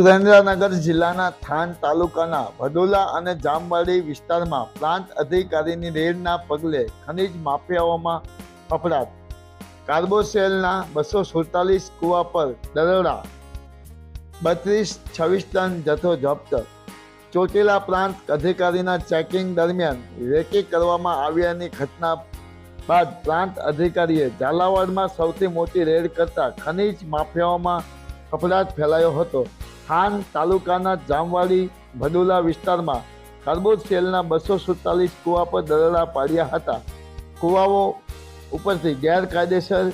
સુરેન્દ્રનગર જિલ્લાના થાન તાલુકાના ભડોલા અને જામવાડી વિસ્તારમાં પ્રાંત અધિકારીની રેડના પગલે ખનિજ માફિયાઓમાં ફફડાટ કાર્બોસેલના બસો સુડતાલીસ કુવા પર દરોડા. બત્રીસ છવ્વીસ ટન જથ્થો જપ્ત. ચોટીલા પ્રાંત અધિકારીના ચેકિંગ દરમિયાન રેકી કરવામાં આવ્યાની ઘટના બાદ પ્રાંત અધિકારીએ ઝાલાવાડમાં સૌથી મોટી રેડ કરતા ખનિજ માફિયાઓમાં અપરાધ ફેલાયો હતો. થાન તાલુકાના જામવાડી ભડુલા વિસ્તારમાં કાર્બોજ સેલના બસો સુડતાલીસ કુવા પર દરોડા પાડ્યા હતા. કુવાઓ ઉપરથી ગેરકાયદેસર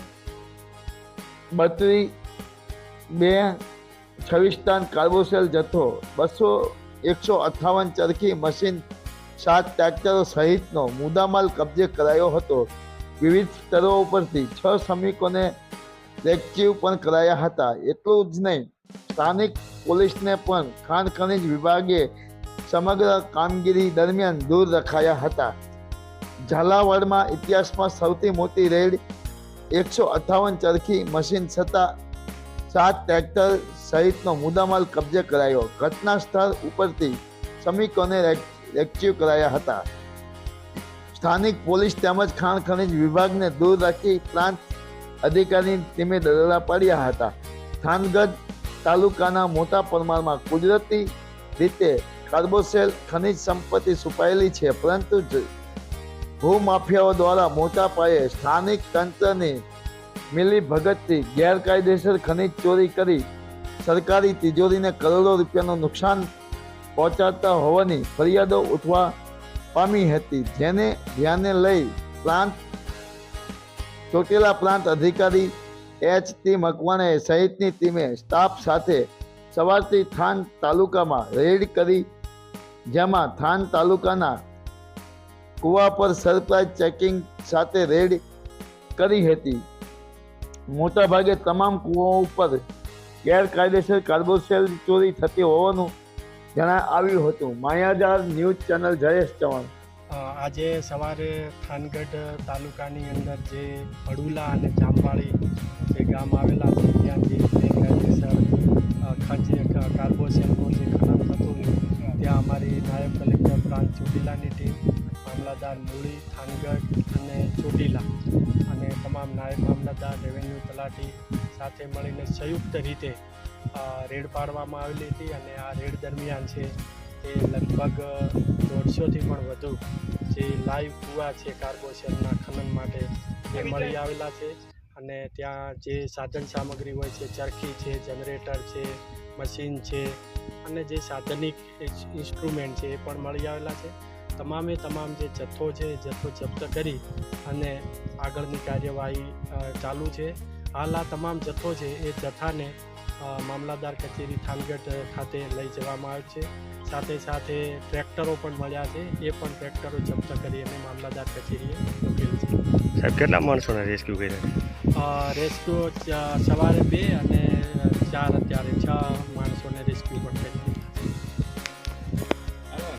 બત્રી બે છવ્વીસ ટન કાર્બોસેલ જથ્થો, બસો એકસો અઠ્ઠાવન ચરખી મશીન, સાત ટ્રેક્ટરો સહિતનો મુદ્દામાલ કબજે કરાયો હતો. વિવિધ સ્તરો ઉપરથી છ શ્રમિકોને રેસ્ક્યુ પણ કરાયા હતા. એટલું જ નહીં. સ્થાનિક પોલીસને પણ ખાણ ખનિજ વિભાગે સમગ્ર કામગીરી દરમિયાન દૂર રખાયા હતા. ઝાલાવાડમાં ઇતિહાસમાં સૌથી મોટી રેડ એકસો અઠાવન ચરખી મશીન છતાં સાત ટ્રેક્ટર સહિતનો મુદ્દામાલ કબજે કરાયો. ઘટના સ્થળ ઉપરથી શ્રમિકોને રેસ્ક્યુ કરાયા હતા. સ્થાનિક પોલીસ તેમજ ખાણ ખનિજ વિભાગને દૂર રાખી પ્રાંત અધિકારીની ટીમે દરોડા પાડ્યા હતા. થાનગઢ તાલુકાના મોટા પ્રમાણમાં કુદરતી રીતે કાર્બોસેલ ખનિજ સંપત્તિ છુપાયેલી છે, પરંતુ ભૂમાફિયાઓ દ્વારા મોટા પાયે સ્થાનિક તંત્રની મિલી ભગતથી ગેરકાયદેસર ખનિજ ચોરી કરી સરકારી તિજોરીને કરોડો રૂપિયાનું નુકસાન પહોંચાડતા હોવાની ફરિયાદો ઉઠવા પામી હતી, જેને ધ્યાને લઈ પ્રાંત ચોટીલા પ્રાંત અધિકારી એચ ટી મકવાણે સહિતની ટીમે સ્ટાફ સાથે સવારથી થાન તાલુકામાં રેડ કરી જેમાં થાન તાલુકાના કુવા પર સરપ્રાઇઝ ચેકિંગ સાથે રેડ કરી હતી. મોટાભાગે તમામ કુવાઓ ઉપર ગેરકાયદેસર કાર્બોસેલ ચોરી થતી હોવાનું જણા આવ્યું હતું. માયાજાર ન્યૂઝ ચેનલ જયેશ ચૌહાણ. અ, આજે સવારે થાનગઢ તાલુકાની અંદર જે ભડુલા અને જામવાળી જે ગામ આવેલા છે ત્યાં જે ગેરકાયદેસર ખંજ કાર્બોસેલનું જે ખનન થતું ત્યાં અમારી નાયબ કલેક્ટર પ્રાંત ચોટીલાની ટીમ મામલાદાર મૂળી, થાનગઢ અને ચોટીલા અને તમામ નાયબ મામલતદાર, રેવન્યુ તલાટી સાથે મળીને સંયુક્ત રીતે રેડ પાડવામાં આવેલી હતી અને આ રેડ દરમિયાન છે તે લગભગ દોઢસોથી પણ વધુ જે લાઈવ કૂવા છે કાર્બોસેલના ખનન માટે એ મળી આવેલા છે. અને ત્યાં જે સાધન સામગ્રી હોય છે ચરખી છે જનરેટર છે મશીન છે અને જે સાધનિક ઇન્સ્ટ્રુમેન્ટ છે એ પણ મળી આવેલા છે. તમામે તમામ જે જથ્થો છે જથ્થો જપ્ત કરી અને આગળની કાર્યવાહી ચાલુ છે. હાલ આ તમામ જથ્થો છે એ જથ્થાને અ, મામલાદાર કચેરી થાનગઢ ખાતે લઈ જવામાં આવે છે. સાથે સાથે ટ્રેક્ટરો પણ મળ્યા છે. એ પણ ટ્રેક્ટરો જપ્ત કરી અને મામલાદાર કચેરીએ મોકલી છે. સાહેબ કેટલા માણસોને રેસ્ક્યુ કર્યા? રેસ્ક્યુ સવારે બે અને ચાર અત્યારે છ માણસોને રેસ્ક્યુ પણ કર્યા.